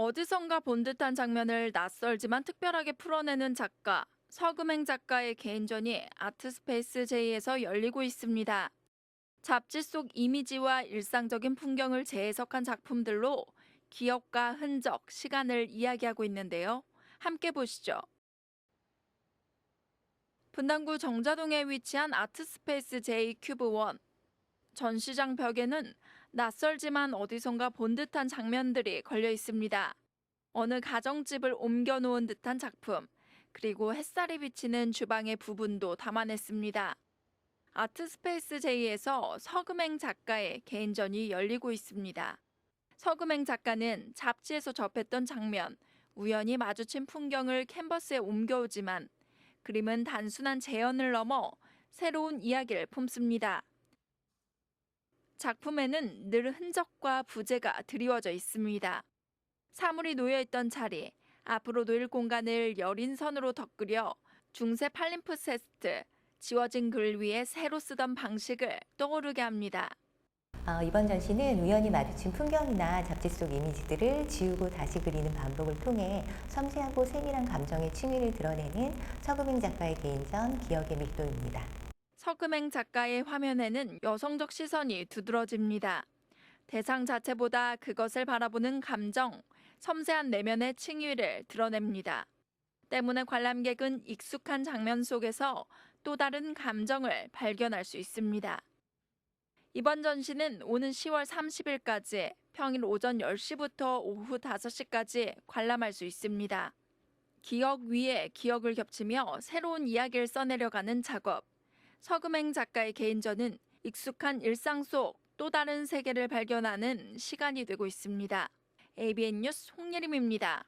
어디선가 본 듯한 장면을 낯설지만 특별하게 풀어내는 작가 서금행 작가의 개인전이 아트스페이스 J에서 열리고 있습니다. 잡지 속 이미지와 일상적인 풍경을 재해석한 작품들로 기억과 흔적, 시간을 이야기하고 있는데요. 함께 보시죠. 분당구 정자동에 위치한 아트스페이스 J 큐브 1. 전시장 벽에는 낯설지만 어디선가 본 듯한 장면들이 걸려 있습니다. 어느 가정집을 옮겨 놓은 듯한 작품, 그리고 햇살이 비치는 주방의 부분도 담아냈습니다. 아트스페이스 J에서 서금행 작가의 개인전이 열리고 있습니다. 서금행 작가는 잡지에서 접했던 장면, 우연히 마주친 풍경을 캔버스에 옮겨오지만 그림은 단순한 재현을 넘어 새로운 이야기를 품습니다. 작품에는 늘 흔적과 부재가 드리워져 있습니다. 사물이 놓여있던 자리, 앞으로 놓일 공간을 여린 선으로 덧그려 중세 팔림프 세스트, 지워진 글 위에 새로 쓰던 방식을 떠오르게 합니다. 어, 이번 전시는 우연히 마주친 풍경이나 잡지 속 이미지들을 지우고 다시 그리는 반복을 통해 섬세하고 세밀한 감정의 층위를 드러내는 서금행 작가의 개인전 기억의 밀도입니다. 서금행 작가의 화면에는 여성적 시선이 두드러집니다. 대상 자체보다 그것을 바라보는 감정, 섬세한 내면의 층위를 드러냅니다. 때문에 관람객은 익숙한 장면 속에서 또 다른 감정을 발견할 수 있습니다. 이번 전시는 오는 10월 30일까지 평일 오전 10시부터 오후 5시까지 관람할 수 있습니다. 기억 위에 기억을 겹치며 새로운 이야기를 써내려가는 작업. 서금행 작가의 개인전은 익숙한 일상 속 또 다른 세계를 발견하는 시간이 되고 있습니다. ABN 뉴스 홍예림입니다.